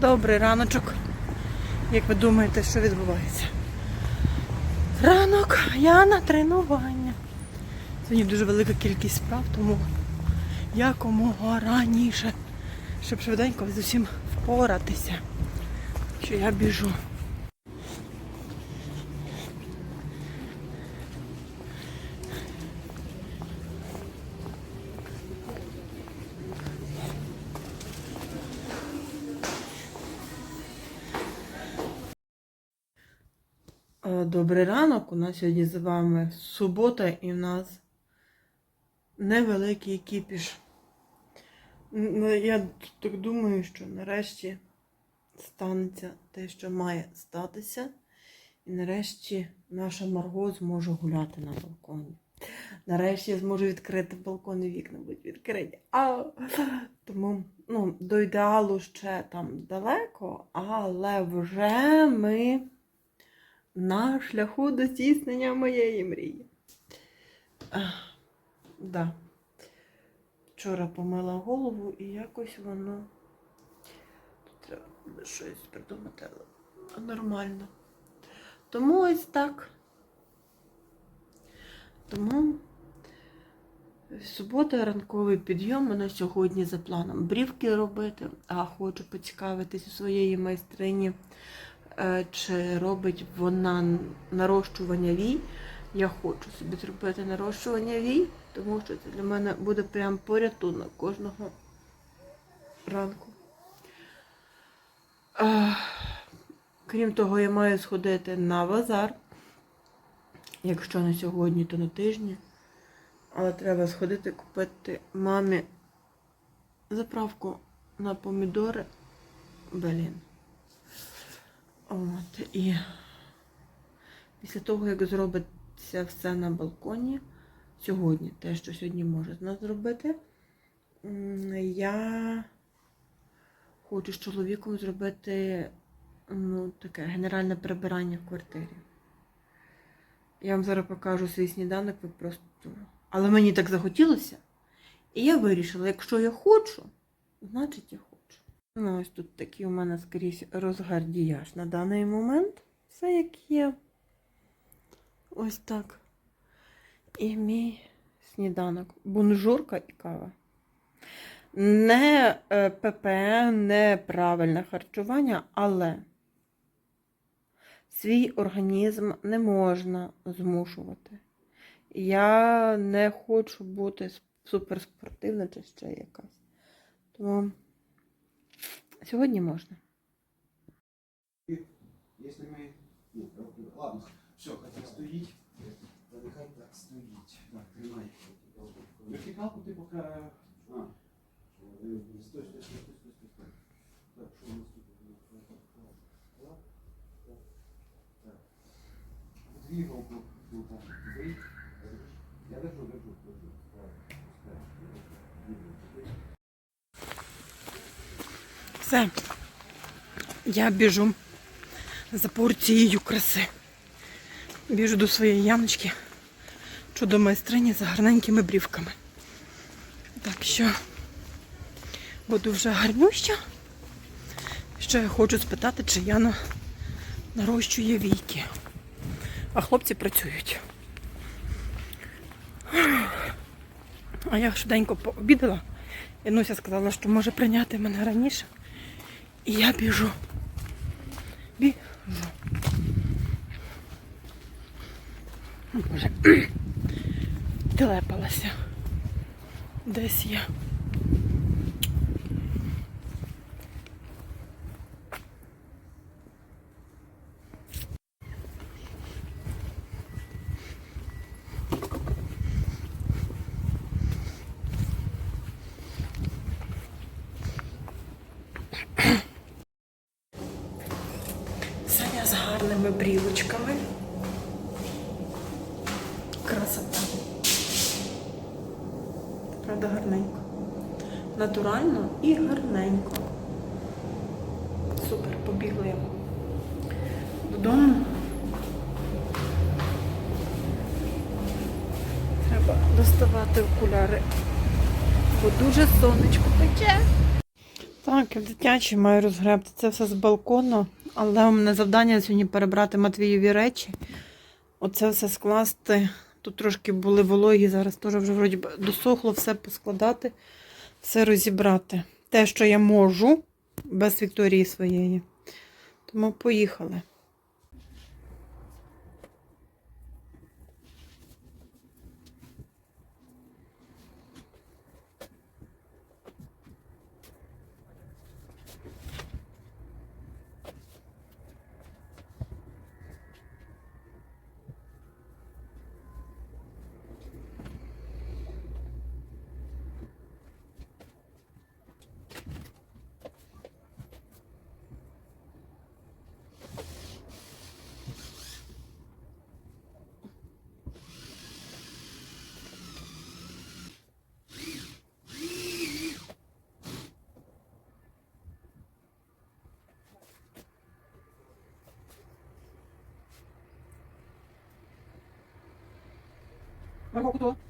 Добрий раночок. Як ви думаєте, що відбувається? Ранок, я на тренування. Сьогодні дуже велика кількість справ, тому якомога раніше, щоб швиденько з усім впоратися. Що я біжу. Добрий ранок. У нас сьогодні з вами субота і в нас невеликий кіпіш. Ну, Я так думаю, що нарешті станеться те, що має статися. І нарешті наша Марго зможе гуляти на балконі. Нарешті я зможу відкрити балкон і вікна будуть відкриті. А, тому ну, до ідеалу ще там далеко, але вже ми на шляху до здійснення моєї мрії. Ах, да. Вчора помила голову і якось воно. Тут треба буде щось придумати, але нормально. Тому ось так. Тому субота ранковий підйом у мене сьогодні за планом брівки робити, а хочу поцікавитись у своєї майстрині чи робить вона нарощування вій. Я хочу собі зробити нарощування вій, тому що це для мене буде прям порятунок кожного ранку. Е, Крім того, я маю сходити на базар. Якщо не сьогодні, то на тижні. Але треба сходити купити мамі заправку на помідори. Блін. От, і після того, як зробиться все на балконі, сьогодні, те, що сьогодні може нас зробити, я хочу з чоловіком зробити ну, таке генеральне прибирання в квартирі. Я вам зараз покажу свій сніданок, ви просто. Але мені так захотілося. І я вирішила, якщо я хочу, значить я хочу. Ну, ось тут такий у мене скрізь розгардіяж на даний момент. Все як є. Ось так. І мій сніданок. Бонжурка і кава. Не е, ППН, не правильне харчування, але свій організм не можна змушувати. Я не хочу бути суперспортивна чи ще якась. Тому сьогодні можна. Если мы... Ну, ладно, все, хотя стоїть, то нехай так стоїть. Так, тримай. Вертикалку ти поки... А, стой, стой, стой, стой, стой, стой, стой. Так, що у нас тут? Так. Двигал тут, тут, там, туди. Я держу, держу, держу. Все. Я біжу за порцією краси. Біжу до своєї ямочки, чудо майстрині за гарненькими брівками. Так що буду вже гарнюща. Ще я хочу спитати, чи Яна нарощує війки. А хлопці працюють. А я швиденько пообідала. І Нуся сказала, що може прийняти мене раніше. І я біжу. Біжу. Боже. Телепалася. Десь я. Брілочками. Красота. Правда, гарненько. Натурально і гарненько. Супер, побігли. Додому. Треба доставати окуляри. Бо дуже сонечко пече. Так, я в дитячій маю розгребти це все з балкону, але у мене завдання сьогодні перебрати Матвієві речі. Оце все скласти. Тут трошки були вологі, зараз теж вже вроді досохло все поскладати, все розібрати. Те, що я можу, без Вікторії своєї. Тому поїхали. Марго, куди?